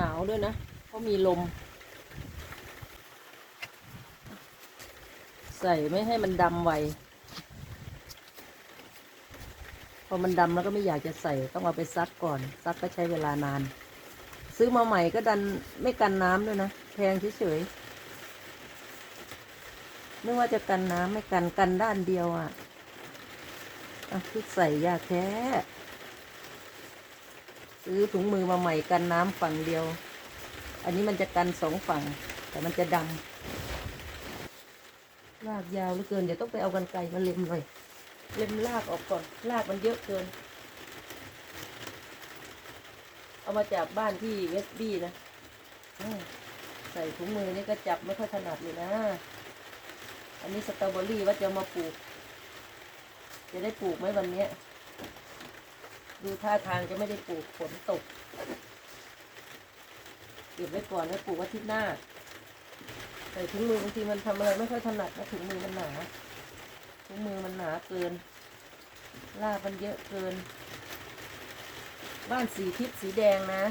หนาวด้วยนะเพราะมีลม ใส่ไม่ให้มันดำไวพอมันดำแล้วก็ไม่อยากจะใส่ต้องเอาไปซักก่อน ซักก็ใช้เวลานาน ซื้อมาใหม่ก็ดันไม่กันน้ำด้วยนะ แพงเฉยๆนึกว่าจะกันน้ำไม่กันกันด้านเดียวอะอะคือใส่ยากแท้ ซื้อถุงมือมาใหม่กันน้ำฝั่งเดียว อันนี้มันจะกันสองฝั่ง แต่มันจะดำลากยาวเหลือเกิน เดี๋ยวต้องไปเอากันไกรมาเล็มหน่อยเล็มลากออกก่อน ลากมันเยอะเกิน เอามาจากบ้านที่เวสบี้นะใส่ถุงมือนี่ก็จับไม่ค่อยถนัดเลยนะ อันนี้สตรอเบอรี่ว่าจะมาปลูก จะได้ปลูกไหมวันนี้ ดูท่าทางจะไม่ได้ปลูกฝนตก เก็บไว้ก่อนไว้ปลูกอาทิตย์หน้า ใส่ถุงมือบางทีมันทำอะไรไม่ค่อยถนัดนะถุงมือมันหนาถุงมือมันหนาเกินลากมันเยอะเกิน บ้านสีทิศสีแดงนะ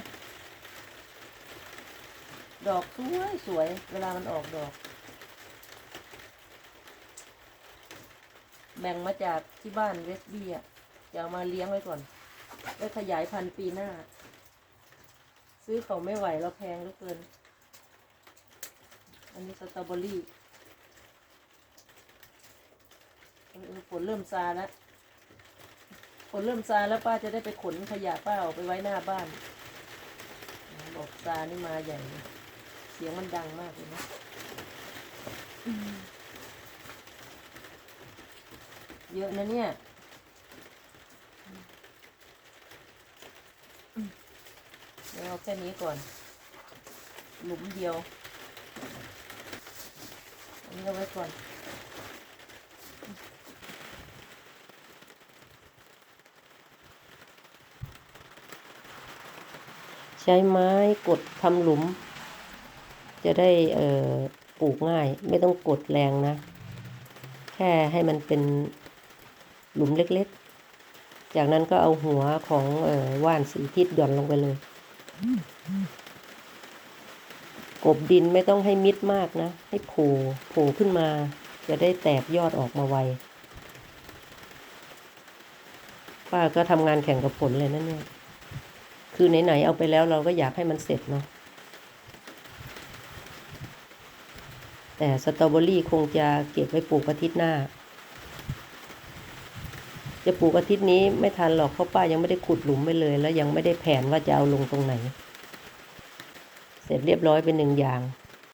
ดอกสวยสวย เวลามันออกดอก แบ่งมาจากที่บ้านเวสบี้อะจะเอามาเลี้ยงไว้ก่อน ไว้ขยายพันธุ์ปีหน้า ซื้อเขาไม่ไหวแล้วแพงเหลือเกิน อันนี้สตรอเบอรี่เออฝนเริ่มซาแล้วฝนเริ่มซาแล้วป้าจะได้ไปขนขยะป้าออกไปไว้หน้าบ้าน บอกซานี่มาใหญ่เลยเสียงมันดังมากเลยนะเยอะนะเนี่ย ดี๋ยวเอาแค่นี้ก่อน หลุมเดียว อันนี้เอาไว้ก่อนใช้ไม้กดทำหลุม จะได้ปลูกง่าย ไม่ต้องกดแรงนะ แค่ให้มันเป็นหลุมเล็กๆ จากนั้นก็เอาหัวของออว่านสีทิศหย่อนลงไปเลย กบดินไม่ต้องให้มิดมากนะ ให้โผล่โผล่ขึ้นมา จะได้แตกยอดออกมาไวป้าก็ทำงานแข่งกับผลเลยนะเนี่ย คือไหนๆเอาไปแล้วเราก็อยากให้มันเสร็จเนาะ แต่สตรอเบอรี่คงจะเก็บไว้ปลูกอาทิตย์หน้า จะปลูกอาทิตย์นี้ไม่ทันหรอกเพราะป้ายังไม่ได้ขุดหลุมไปเลย แล้วยังไม่ได้แผนว่าจะเอาลงตรงไหน เสร็จเรียบร้อยเป็นหนึ่งอย่าง